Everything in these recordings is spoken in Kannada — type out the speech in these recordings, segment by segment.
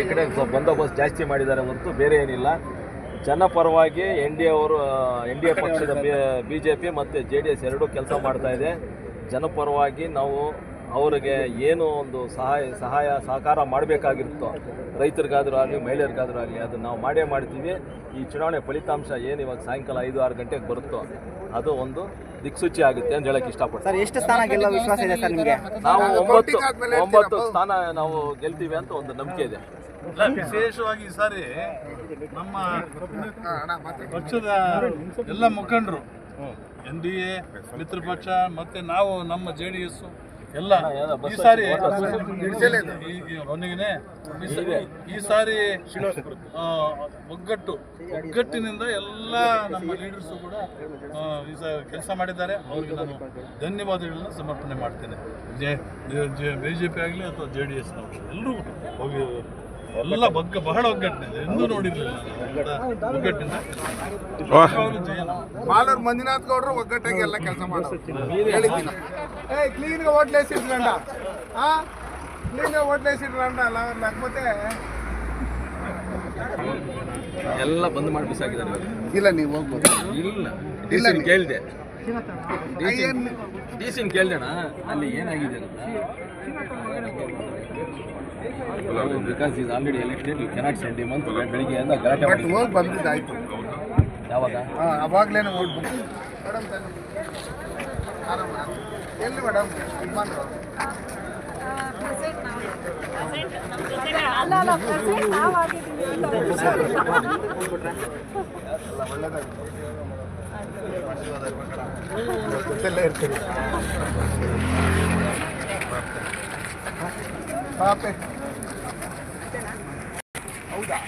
ಈ ಕಡೆ ಬಂದೋಬಸ್ತ್ ಜಾಸ್ತಿ ಮಾಡಿದ್ದಾರೆ ಹೊರತು ಬೇರೆ ಏನಿಲ್ಲ. ಜನಪರವಾಗಿ ಎನ್ ಡಿ ಅವರು ಎನ್ ಡಿ ಎ ಪಕ್ಷದ ಬಿ ಜೆ ಪಿ ಮತ್ತು ಜೆ ಡಿ ಎಸ್ ಎರಡೂ ಕೆಲಸ ಮಾಡ್ತಾ ಇದೆ. ಜನಪರವಾಗಿ ನಾವು ಅವರಿಗೆ ಏನು ಒಂದು ಸಹಾಯ ಸಹಾಯ ಸಹಕಾರ ಮಾಡಬೇಕಾಗಿರುತ್ತೋ ರೈತರಿಗಾದರೂ ಆಗಲಿ ಮಹಿಳೆಯರಿಗಾದರೂ ಆಗಲಿ ಅದು ನಾವು ಮಾಡೇ ಮಾಡ್ತೀವಿ. ಈ ಚುನಾವಣೆ ಫಲಿತಾಂಶ ಏನು ಇವಾಗ ಸಾಯಂಕಾಲ ಐದು ಆರು ಗಂಟೆಗೆ ಬರುತ್ತೋ ಅದು ಒಂದು ದಿಕ್ಸೂಚಿ ಆಗುತ್ತೆ ಅಂತ ಹೇಳಕ್ಕೆ ಇಷ್ಟಪಡ್ತೀನಿ. ಸರ್ ಎಷ್ಟು ಸ್ಥಾನ ಗೆಲ್ಲೋ ವಿಶ್ವಾಸ ಇದೆ ಸರ್ ನಿಮಗೆ? ನಾವು ಒಂಬತ್ತು ಒಂಬತ್ತು ಸ್ಥಾನ ನಾವು ಗೆಲ್ತೀವಿ ಅಂತ ಒಂದು ನಂಬಿಕೆ ಇದೆ. ವಿಶೇಷವಾಗಿ ಈ ಸಾರಿ ನಮ್ಮ ಪಕ್ಷದ ಎಲ್ಲ ಮುಖಂಡರು ಎನ್ ಡಿ ಎ ಮಿತ್ರ ಪಕ್ಷ ಮತ್ತೆ ನಾವು ನಮ್ಮ ಜೆ ಡಿ ಎಸ್ ಎಲ್ಲ ಈ ಸಾರಿ ಈ- ಈ ಈ ಸಾರಿ- ಈ ಸಾರಿ ಆ, ಒಗ್ಗಟ್ಟು ಒಗ್ಗಟ್ಟಿನಿಂದ ಎಲ್ಲ ನಮ್ಮ ಲೀಡರ್ಸು ಕೂಡ ಈ ಕೆಲಸ ಮಾಡಿದ್ದಾರೆ. ಅವರಿಗೆ ನಾನು ಧನ್ಯವಾದಗಳನ್ನ ಸಮರ್ಪಣೆ ಮಾಡ್ತೇನೆ. ಬಿ ಜೆ ಪಿ ಆಗಲಿ ಅಥವಾ ಜೆ ಡಿ ಎಸ್ ಎಲ್ಲರೂ ಹೋಗಿ ಎಲ್ಲ ಬಗ್ಗ ಬಹಳ ಒಗ್ಗಟ್ಟಿನಿದೆ ಎಂದೂ ನೋಡಿರಲಿಲ್ಲ. ಒಗ್ಗಟ್ಟಿನ ಮಾಲೂರು ಮಂಜುನಾಥ್ ಗೌಡ್ರು ಒಗ್ಗಟ್ಟಾಗಿ ಎಲ್ಲ ಕೆಲಸ ಮಾಡಿದ್ದೀನಿ ಏ ಕ್ಲೀನ್ಗೆ ಹೋಟ್ಲೇಸ್ ಇಟ್ಕೊಂಡ. ಹಾ ಕ್ಲೀನ್ಗೆ ಹೋಟ್ಲೇಸ್ ಇಟ್ಕೊಂಡ ಅಲ್ಲ ಮತ್ತೆ ಎಲ್ಲ ಬಂದ್ ಮಾಡಿ ಬಿಸಾಕಿದ್ದಾರೆ ಇಲ್ಲ ನೀವು ಹೋಗ್ಬೋದು. ಇಲ್ಲ. ಇಲ್ಲ ಕೇಳಿದೆ. ಡಿ ಸಿನ್ ಕೇಳ್ದಣ ಅಲ್ಲಿ ಏನಾಗಿದೆ because is already elected you cannot send him ಅಂತ ಬೆಳಿಗ್ಗೆಯಿಂದ ಗಲಾಟೆ ಬಟ್ ಮಾಡಿ ಹೋಗಿ ಬಂದಿದ್ದಾಯ್ತು. ಯಾವಾಗ? ಹಾಂ ಅವಾಗಲೇ ಬಂದು ಮೇಡಮ್ ಎಲ್ಲಿ ಮೇಡಮ್ ಯಜಮಾನ್ರು ಅಲ್ಲ ಅಲ್ಲ ಪ್ರೆಸೆಂಟ್ ಅಂತ. ಎಲ್ಲ Excelente. Pape. Auda.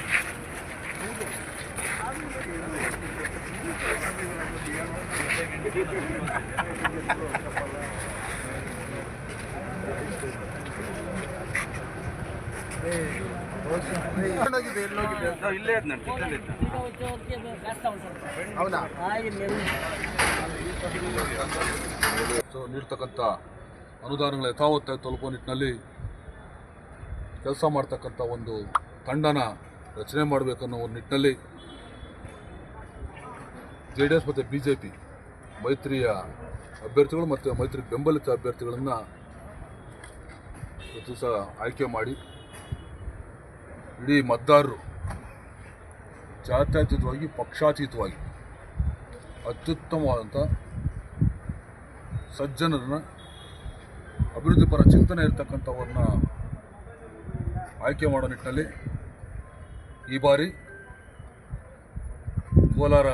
Hey. ಎಲ್ಲೋಗಿದೆ ಹೌದಾ? ನೀಡ್ತಕ್ಕಂಥ ಅನುದಾನಗಳ ಯಥಾವತ್ತ ತಲುಪುವ ನಿಟ್ಟಿನಲ್ಲಿ ಕೆಲಸ ಮಾಡ್ತಕ್ಕಂಥ ಒಂದು ತಂಡನ ರಚನೆ ಮಾಡಬೇಕನ್ನೋ ಒಂದು ನಿಟ್ಟಿನಲ್ಲಿ ಜೆ ಡಿ ಎಸ್ ಮತ್ತು ಬಿ ಜೆ ಪಿ ಮೈತ್ರಿಯ ಅಭ್ಯರ್ಥಿಗಳು ಮತ್ತು ಮೈತ್ರಿ ಬೆಂಬಲಿತ ಅಭ್ಯರ್ಥಿಗಳನ್ನು ಪ್ರತಿ ಸಹ ಆಯ್ಕೆ ಮಾಡಿ ಇಡೀ ಮತದಾರರು ಜಾತ್ಯತೀತವಾಗಿ, ಪಕ್ಷಾತೀತವಾಗಿ, ಅತ್ಯುತ್ತಮವಾದಂಥ ಸಜ್ಜನರನ್ನ ಅಭಿವೃದ್ಧಿಪರ ಚಿಂತನೆ ಇರತಕ್ಕಂಥವ್ರನ್ನ ಆಯ್ಕೆ ಮಾಡೋ ನಿಟ್ಟಿನಲ್ಲಿ ಈ ಬಾರಿ ಕೋಲಾರ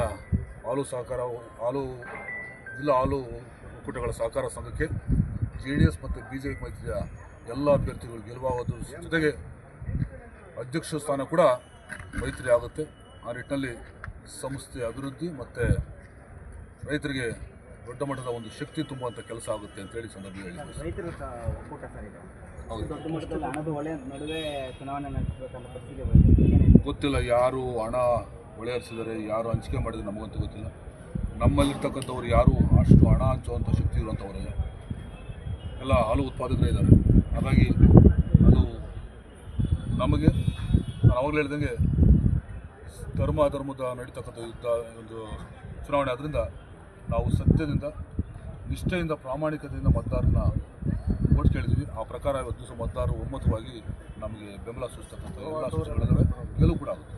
ಹಾಲು ಸಹಕಾರ ಹಾಲು, ಜಿಲ್ಲಾ ಹಾಲು ಒಕ್ಕೂಟಗಳ ಸಹಕಾರ ಸಂಘಕ್ಕೆ ಜೆ ಡಿ ಎಸ್ ಮತ್ತು ಬಿ ಜೆ ಪಿ ಮೈತ್ರಿಯ ಎಲ್ಲ ಅಭ್ಯರ್ಥಿಗಳು ಗೆಲುವಾಗೋದ್ರ ಜೊತೆಗೆ ಅಧ್ಯಕ್ಷ ಸ್ಥಾನ ಕೂಡ ಮೈತ್ರಿ ಆಗುತ್ತೆ ಆ ನಿಟ್ಟಿನಲ್ಲಿ ಸಂಸ್ಥೆ ಅಭಿವೃದ್ಧಿ ಮತ್ತು ರೈತರಿಗೆ ದೊಡ್ಡ ಮಟ್ಟದ ಒಂದು ಶಕ್ತಿ ತುಂಬುವಂಥ ಕೆಲಸ ಆಗುತ್ತೆ ಅಂತೇಳಿ ಸಂದರ್ಭದಲ್ಲಿ ಹೇಳಿದ್ದಾರೆ ರೈತರು ಸ- ಒಕ್ಕೂಟ ಇದೆ. ಹೌದು. ದೊಡ್ಡ ಮಟ್ಟದಲ್ಲಿ ಹಣದ ಒಳೆ ನಡುವೆ ಚುನಾವಣೆ ನಡೆಸಬೇಕಂತ ಪರಿಸ್ಥಿತಿ ಬಂದಿದೆ. ಗೊತ್ತಿಲ್ಲ ಯಾರು ಹಣ ಹೊಳೆ ಹರಿಸಿದ್ದಾರೆ ಯಾರು ಹಂಚಿಕೆ ಮಾಡಿದರೆ ನಮಗಂತೂ ಗೊತ್ತಿಲ್ಲ. ನಮ್ಮಲ್ಲಿರ್ತಕ್ಕಂಥವ್ರು ಯಾರು ಅಷ್ಟು ಹಣ ಹಂಚುವಂಥ ಶಕ್ತಿ ಇರುವಂಥವರಲ್ಲ ಎಲ್ಲ ಹಾಲು ಉತ್ಪಾದಕರೇ ಇದ್ದಾರೆ. ಹಾಗಾಗಿ ಅದು ನಮಗೆ ನಾನು ಅವಾಗಲೇ ಹೇಳ್ದಂಗೆ ಧರ್ಮ ಅಧರ್ಮದ ನಡೀತಕ್ಕಂಥ ಯುದ್ಧ ಒಂದು ಚುನಾವಣೆ. ಆದ್ದರಿಂದ ನಾವು ಸತ್ಯದಿಂದ ನಿಷ್ಠೆಯಿಂದ ಪ್ರಾಮಾಣಿಕತೆಯಿಂದ ಮತದಾರನ ಓಟ್ ಕೇಳಿದ್ವಿ ಆ ಪ್ರಕಾರ ಇವತ್ತು ದಿವಸ ಮತದಾರರು ಒಮ್ಮತವಾಗಿ ನಮಗೆ ಬೆಂಬಲ ಸೂಚಿಸ್ತಕ್ಕಂಥ ಎಲ್ಲ ಸೂಚನೆಗಳಿದ್ದಾವೆ ಗೆಲುವು ಕೂಡ ಆಗುತ್ತೆ.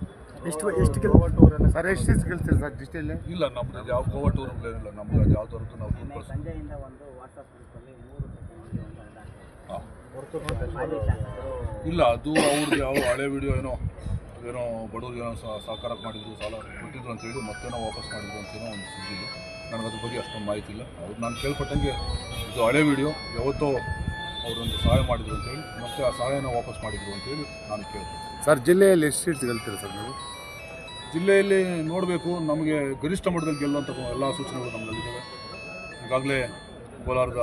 ಎಷ್ಟು ಎಷ್ಟು ಸರ್ ಎಷ್ಟು ಎಷ್ಟು ಗೆಲ್ತೀರಿ ಸರ್ ಡಿಸ್ಟಿಲ್ಲಿ ಇಲ್ಲ ನಮ್ದು ಯಾವ ಕೋವಟ್ ಏನಿಲ್ಲ ನಮ್ಗೆ ಅದು ಯಾವ ಥರದ್ದು ನಾವು ಇಲ್ಲ ಅದು ಅವ್ರಿಗೆ ಯಾವ ಹಳೆ ವಿಡಿಯೋ ಏನೋ ಏನೋ ಬಡವ್ರಿಗೆ ಏನೋ ಸಹ- ಸಹಕಾರ ಮಾಡಿದ್ರು ಸಾಲ ಕೊಟ್ಟಿದ್ರು ಅಂತ ಹೇಳಿ ಮತ್ತೇನೋ ವಾಪಸ್ ಮಾಡಿದ್ರು ಅಂತೇನೋ ಒಂದು ಸುದ್ದಿ ಇದೆ ನನಗೆ ಅದ್ರ ಬಗ್ಗೆ ಅಷ್ಟೊಂದು ಮಾಹಿತಿ ಇಲ್ಲ. ಅವ್ರು ನಾನು ಕೇಳ್ಪಟ್ಟಂಗೆ ಇದು ಹಳೆ ವಿಡಿಯೋ ಯಾವತ್ತೋ ಅವರೊಂದು ಸಹಾಯ ಮಾಡಿದ್ರು ಅಂತೇಳಿ ಮತ್ತೆ ಆ ಸಹಾಯನ ವಾಪಸ್ ಮಾಡಿದ್ರು ಅಂತೇಳಿ ನಾನು ಕೇಳ್ತೀನಿ ಸರ್ ಜಿಲ್ಲೆಯಲ್ಲಿ ಎಷ್ಟು ಸೀಟ್ಸ್ ಗೆಲ್ತೀರಿ ಸರ್ ನೀವು? ಜಿಲ್ಲೆಯಲ್ಲಿ ನೋಡಬೇಕು ನಮಗೆ ಗರಿಷ್ಠ ಮಟ್ಟದಲ್ಲಿ ಗೆಲ್ಲುವಂಥ ಎಲ್ಲ ಸೂಚನೆಗಳು ನಮ್ಮಲ್ಲಿದ್ದಾವೆ ಈಗಾಗಲೇ ಕೋಲಾರದ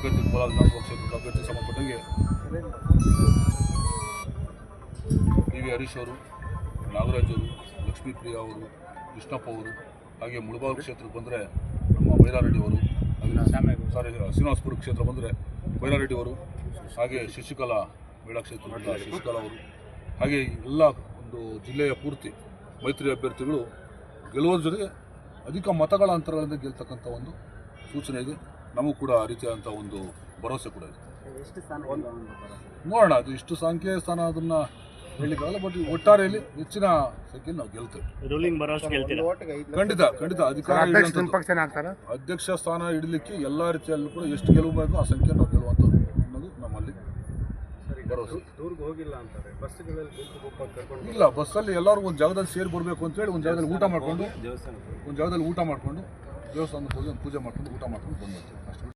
ಅಭ್ಯರ್ಥಿ ಕೋಲಾರ ವಿಧಾನಸಭಾ ಕ್ಷೇತ್ರದ ಅಭ್ಯರ್ಥಿ ಸಂಬಂಧಪಟ್ಟಂಗೆ ಡಿ ವಿ ಹರೀಶ್ ಅವರು ನಾಗರಾಜ್ ಅವರು ಲಕ್ಷ್ಮೀಪ್ರಿಯ ಅವರು ಕೃಷ್ಣಪ್ಪ ಅವರು ಹಾಗೆ ಮುಳಬಾಗಿಲು ಕ್ಷೇತ್ರಕ್ಕೆ ಬಂದರೆ ನಮ್ಮ ಬೈರಾರೆಡ್ಡಿ ಅವರು ಸಾರಿ ಶ್ರೀನಿವಾಸಪುರ ಕ್ಷೇತ್ರ ಬಂದರೆ ಬೈರಾರೆಡ್ಡಿ ಅವರು, ಹಾಗೆ ಶಶಿಕಲಾ ಮೇಳ ಕ್ಷೇತ್ರ ಶಶಿಕಲಾ ಅವರು, ಹಾಗೆ ಎಲ್ಲ ಒಂದು ಜಿಲ್ಲೆಯ ಪೂರ್ತಿ ಮೈತ್ರಿ ಅಭ್ಯರ್ಥಿಗಳು ಗೆಲ್ಲುವ ಜೊತೆಗೆ ಅಧಿಕ ಮತಗಳ ಅಂತರಗಳಿಂದ ಗೆಲ್ತಕ್ಕಂಥ ಒಂದು ಸೂಚನೆ ಇದೆ. ನಮಗೂ ಕೂಡ ಆ ರೀತಿಯಾದಂಥ ಒಂದು ಭರವಸೆ ಕೂಡ ಇದೆ? ನೋಡೋಣ ಅದು ಇಷ್ಟು ಸಂಖ್ಯೆ ಸ್ಥಾನ ಅದನ್ನ ಹೇಳಲಿಕ್ಕಾಗಲ್ಲ ಬಟ್ ಒಟ್ಟಾರೆಯಲ್ಲಿ ಹೆಚ್ಚಿನ ಸಂಖ್ಯೆ ನಾವು ಗೆಲ್ತೇವೆ. ರೂಲಿಂಗ್ ಬರೋಷ್ಟು ಗೆಲ್ತೀರಾ? ಖಂಡಿತ ಖಂಡಿತ. ಅಧಿಕಾರ. ಅಧ್ಯಕ್ಷ ಸ್ಥಾನ ಇಡಲಿಕ್ಕೆ ಎಲ್ಲ ರೀತಿಯಲ್ಲೂ ಕೂಡ ಎಷ್ಟು ಗೆಲುವು ಬೇಕು ಆ ಸಂಖ್ಯೆ ನಾವು ಗೆಲ್ಲುವಂಥದ್ದು ಅನ್ನೋದು ನಮ್ಮಲ್ಲಿ ಭರವಸೆ. ಇಲ್ಲ ಬಸ್ಸಲ್ಲಿ ಎಲ್ಲರೂ ಒಂದು ಜಾಗದಲ್ಲಿ ಸೇರಿ ಬರಬೇಕು ಅಂತೇಳಿ ಒಂದು ಜಾಗದಲ್ಲಿ ಊಟ ಮಾಡಿಕೊಂಡು ಒಂದು ಜಾಗದಲ್ಲಿ ಊಟ ಮಾಡಿಕೊಂಡು ದೇವಸ್ಥಾನದ ಪೂಜೆ ಪೂಜೆ ಮಾಡ್ಕೊಂಡು ಊಟ ಮಾಡ್ಕೊಂಡು ಬಂದ್ಬಿಡ್ತೀವಿ ಅಷ್ಟೇ